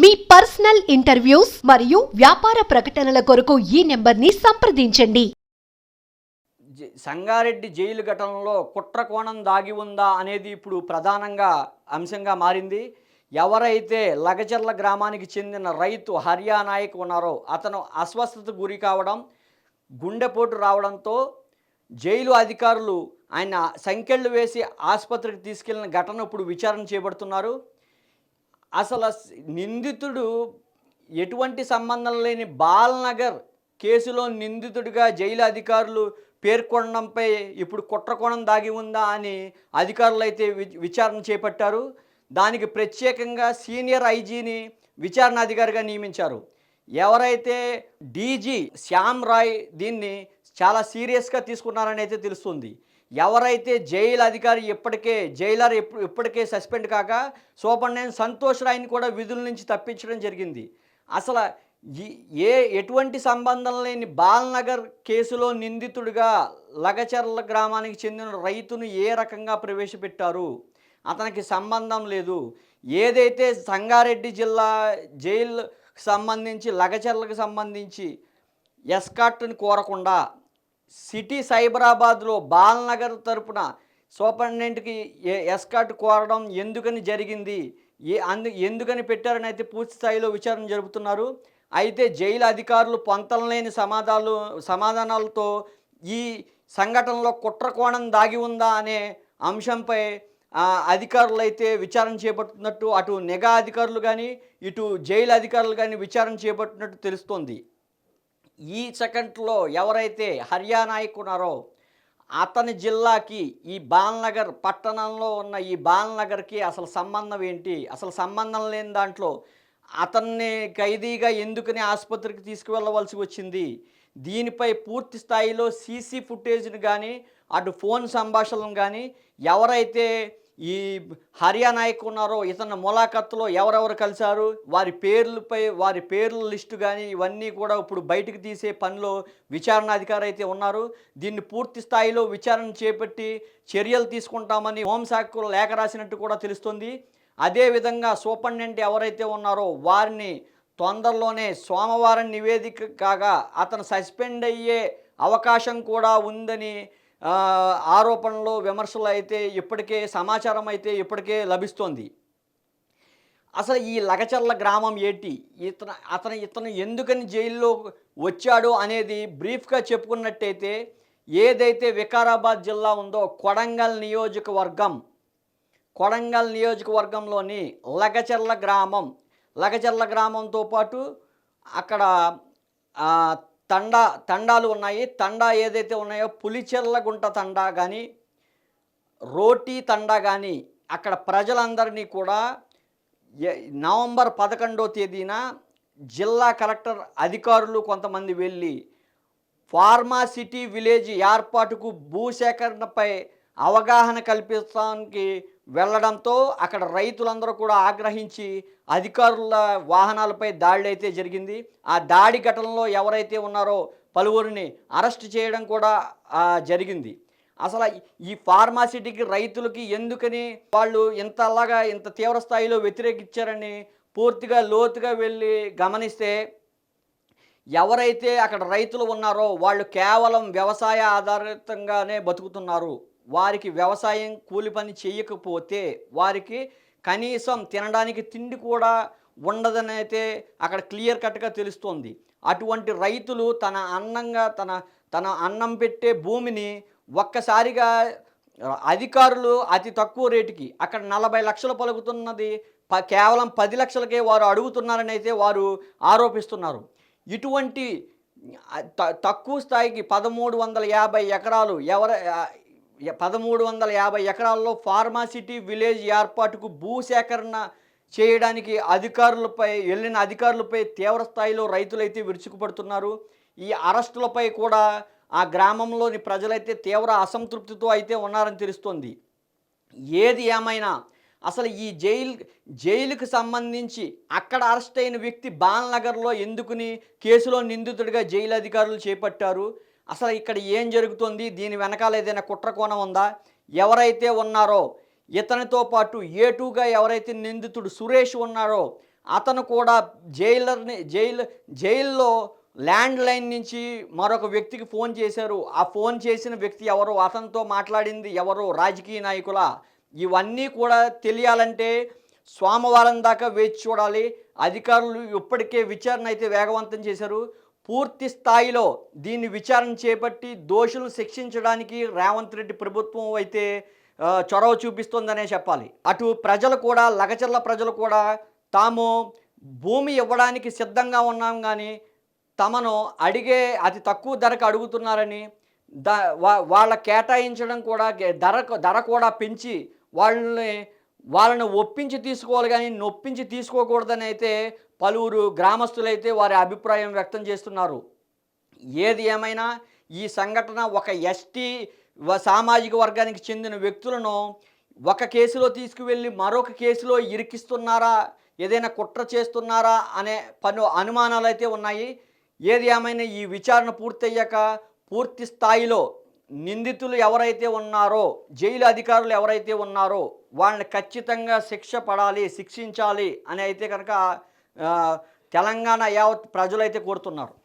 మీ personal interviews మరియు వ్యాపార ప్రకటనల కొరకు ఈ నెంబర్ని సంప్రదించండి. సంగారెడ్డి జైలు ఘటనలో కుట్ర కోణం దాగి ఉందా అనేది ఇప్పుడు ప్రధానంగా అంశంగా మారింది. ఎవరైతే లగచర్ల గ్రామానికి చెందిన రైతు హర్యా నాయక్ ఉన్నారో అతను అస్వస్థతకు గురి కావడం గుండెపోటు రావడంతో జైలు అధికారులు ఆయన సంఖ్యలు వేసి ఆసుపత్రికి తీసుకెళ్ళిన ఘటన ఇప్పుడు విచారణ చేపడుతున్నారు. అసలు నిందితుడు ఎటువంటి సంబంధం లేని బాల్నగర్ కేసులో నిందితుడిగా జైలు అధికారులు పేర్కొనడంపై ఇప్పుడు కుట్రకోణం దాగి ఉందా అని అధికారులు అయితే వి- విచారణ చేపట్టారు. దానికి ప్రత్యేకంగా సీనియర్ ఐజీని విచారణ అధికారిగా నియమించారు. ఎవరైతే డీజీ శ్యామ్ రాయ్ దీన్ని చాలా సీరియస్గా తీసుకున్నారని అయితే తెలుస్తుంది. ఎవరైతే జైలు అధికారి ఇప్పటికే జైలర్ ఇప్పుడు ఇప్పటికే సస్పెండ్ కాక సూపరింటెండెంట్ సంతోష్ రాయ్ని కూడా విధుల నుంచి తప్పించడం జరిగింది. అసలు ఏ ఎటువంటి సంబంధం లేని బాల్నగర్ కేసులో నిందితుడిగా లగచర్ల గ్రామానికి చెందిన రైతును ఏ రకంగా ప్రవేశపెట్టారు? అతనికి సంబంధం లేదు. ఏదైతే సంగారెడ్డి జిల్లా జైలు సంబంధించి లగచర్లకు సంబంధించి ఎస్కాట్ని కోరకుండా సిటీ సైబరాబాద్లో బాల్నగర్ తరపున సూపరింటెండెంట్కి ఎస్కాట్ కోరడం ఎందుకని జరిగింది? ఏ అందు ఎందుకని పెట్టారని అయితే పూర్తి స్థాయిలో విచారణ జరుపుతున్నారు. అయితే జైలు అధికారులు పొంతలేని సమాధానాలు సమాధానాలతో ఈ సంఘటనలో కుట్ర కోణం దాగి ఉందా అనే అంశంపై అధికారులు అయితే విచారణ చేపట్టినట్టు అటు నిఘా అధికారులు కానీ ఇటు జైలు అధికారులు కానీ విచారణ చేపట్టినట్టు తెలుస్తోంది. ఈ సెకండ్లో ఎవరైతే హర్యానాయక్ ఉన్నారో అతని జిల్లాకి ఈ బాల్నగర్ పట్టణంలో ఉన్న ఈ బాల్నగర్కి అసలు సంబంధం ఏంటి? అసలు సంబంధం లేని దాంట్లో అతన్ని ఖైదీగా ఎందుకని ఆసుపత్రికి తీసుకువెళ్ళవలసి వచ్చింది? దీనిపై పూర్తి స్థాయిలో సీసీ ఫుటేజ్ని కానీ అటు ఫోన్ సంభాషణను కానీ ఎవరైతే ఈ హర్యా నాయక్ ఉన్నారో ఇతని ములాఖత్తులో ఎవరెవరు కలిశారు వారి పేర్లపై వారి పేర్ల లిస్టు కానీ ఇవన్నీ కూడా ఇప్పుడు బయటకు తీసే పనిలో విచారణ అధికారి అయితే ఉన్నారు. దీన్ని పూర్తి స్థాయిలో విచారణ చేపట్టి చర్యలు తీసుకుంటామని హోంశాఖకు లేఖ రాసినట్టు కూడా తెలుస్తుంది. అదేవిధంగా సూపరింటెండెంట్ ఎవరైతే ఉన్నారో వారిని తొందరలోనే సోమవారం నివేదిక కాగా అతను సస్పెండ్ అయ్యే అవకాశం కూడా ఉందని ఆరోపణలు విమర్శలు అయితే ఇప్పటికే సమాచారం అయితే ఇప్పటికే లభిస్తోంది. అసలు ఈ లగచర్ల గ్రామం ఏంటి? ఇతను అతను ఇతను ఎందుకని జైల్లో వచ్చాడు అనేది బ్రీఫ్గా చెప్పుకున్నట్టయితే ఏదైతే వికారాబాద్ జిల్లా ఉందో కొడంగల్ నియోజకవర్గం కొడంగల్ నియోజకవర్గంలోని లగచర్ల గ్రామం లగచర్ల గ్రామంతో పాటు అక్కడ తండా తండాలు ఉన్నాయి. తండా ఏదైతే ఉన్నాయో పులిచెర్ల గుంట తండా కానీ రోటీ తండా కానీ అక్కడ ప్రజలందరినీ కూడా నవంబర్ పదకొండో తేదీన జిల్లా కలెక్టర్ అధికారులు కొంతమంది వెళ్ళి ఫార్మాసిటీ విలేజ్ ఏర్పాటుకు భూసేకరణపై అవగాహన కల్పించడానికి వెళ్ళడంతో అక్కడ రైతులందరూ కూడా ఆగ్రహించి అధికారుల వాహనాలపై దాడి అయితే జరిగింది. ఆ దాడి ఘటనలో ఎవరైతే ఉన్నారో పలువురిని అరెస్ట్ చేయడం కూడా జరిగింది. అసలు ఈ ఫార్మాసిటీకి రైతులకి ఎందుకని వాళ్ళు ఇంతలాగా ఇంత తీవ్ర స్థాయిలో వ్యతిరేకించారని పూర్తిగా లోతుగా వెళ్ళి గమనిస్తే ఎవరైతే అక్కడ రైతులు ఉన్నారో వాళ్ళు కేవలం వ్యవసాయ ఆధారితంగానే బతుకుతున్నారు. వారికి వ్యవసాయం కూలి పని చేయకపోతే వారికి కనీసం తినడానికి తిండి కూడా ఉండదని అయితే అక్కడ క్లియర్ కట్గా తెలుస్తోంది. అటువంటి రైతులు తన అన్నంగా తన తన అన్నం పెట్టే భూమిని ఒక్కసారిగా అధికారులు అతి తక్కువ రేటుకి అక్కడ నలభై లక్షలు పలుకుతున్నది ప కేవలం పది లక్షలకే వారు అడుగుతున్నారని అయితే వారు ఆరోపిస్తున్నారు. ఇటువంటి త- తక్కువ స్థాయికి పదమూడు వందల యాభై ఎకరాలు ఎవర పదమూడు వందల యాభై ఎకరాల్లో ఫార్మాసిటీ విలేజ్ ఏర్పాటుకు భూసేకరణ చేయడానికి అధికారులపై వెళ్ళిన అధికారులపై తీవ్ర స్థాయిలో రైతులైతే విరుచుకుపడుతున్నారు. ఈ అరెస్టులపై కూడా ఆ గ్రామంలోని ప్రజలైతే తీవ్ర అసంతృప్తితో అయితే ఉన్నారని తెలుస్తోంది. ఏది ఏమైనా అసలు ఈ జైలు జైలుకు సంబంధించి అక్కడ అరెస్ట్ అయిన వ్యక్తి బాల్నగర్లో ఎందుకుని కేసులో నిందితుడిగా జైలు అధికారులు చేపట్టారు? అసలు ఇక్కడ ఏం జరుగుతుంది? దీని వెనకాల ఏదైనా కుట్రకోణం ఉందా? ఎవరైతే ఉన్నారో ఇతనితో పాటు ఏటుగా ఎవరైతే నిందితుడు సురేష్ ఉన్నారో అతను కూడా జైలర్ని జైలు జైల్లో ల్యాండ్ లైన్ నుంచి మరొక వ్యక్తికి ఫోన్ చేశారు. ఆ ఫోన్ చేసిన వ్యక్తి ఎవరు? అతనితో మాట్లాడింది ఎవరు? రాజకీయ నాయకుల. ఇవన్నీ కూడా తెలియాలంటే సోమవారం దాకా వేచి చూడాలి. అధికారులు ఇప్పటికే విచారణ అయితే వేగవంతం చేశారు. పూర్తి స్థాయిలో దీన్ని విచారణ చేపట్టి దోషులను శిక్షించడానికి రేవంత్ రెడ్డి ప్రభుత్వం అయితే చొరవ చూపిస్తుందనే చెప్పాలి. అటు ప్రజలు కూడా లగచర్ల ప్రజలు కూడా తాము భూమి ఇవ్వడానికి సిద్ధంగా ఉన్నాం కానీ తమను అడిగే అతి తక్కువ ధరకు అడుగుతున్నారని ద వాళ్ళ కేటాయించడం కూడా ధర ధర కూడా పెంచి వాళ్ళని వాళ్ళని ఒప్పించి తీసుకోవాలి కానీ నొప్పించి తీసుకోకూడదని అయితే పలువురు గ్రామస్తులైతే వారి అభిప్రాయం వ్యక్తం చేస్తున్నారు. ఏది ఏమైనా ఈ సంఘటన ఒక ఎస్టీ వ- సామాజిక వర్గానికి చెందిన వ్యక్తులను ఒక కేసులో తీసుకువెళ్ళి మరొక కేసులో ఇరికిస్తున్నారా? ఏదైనా కుట్ర చేస్తున్నారా? అనే పలు అనుమానాలు అయితే ఉన్నాయి. ఏది ఏమైనా ఈ విచారణ పూర్తయ్యాక పూర్తి స్థాయిలో నిందితులు ఎవరైతే ఉన్నారో జైలు అధికారులు ఎవరైతే ఉన్నారో వాళ్ళని ఖచ్చితంగా శిక్ష పడాలి శిక్షించాలి అని అయితే కనుక తెలంగాణ యావత్ ప్రజలైతే కోరుతున్నారు.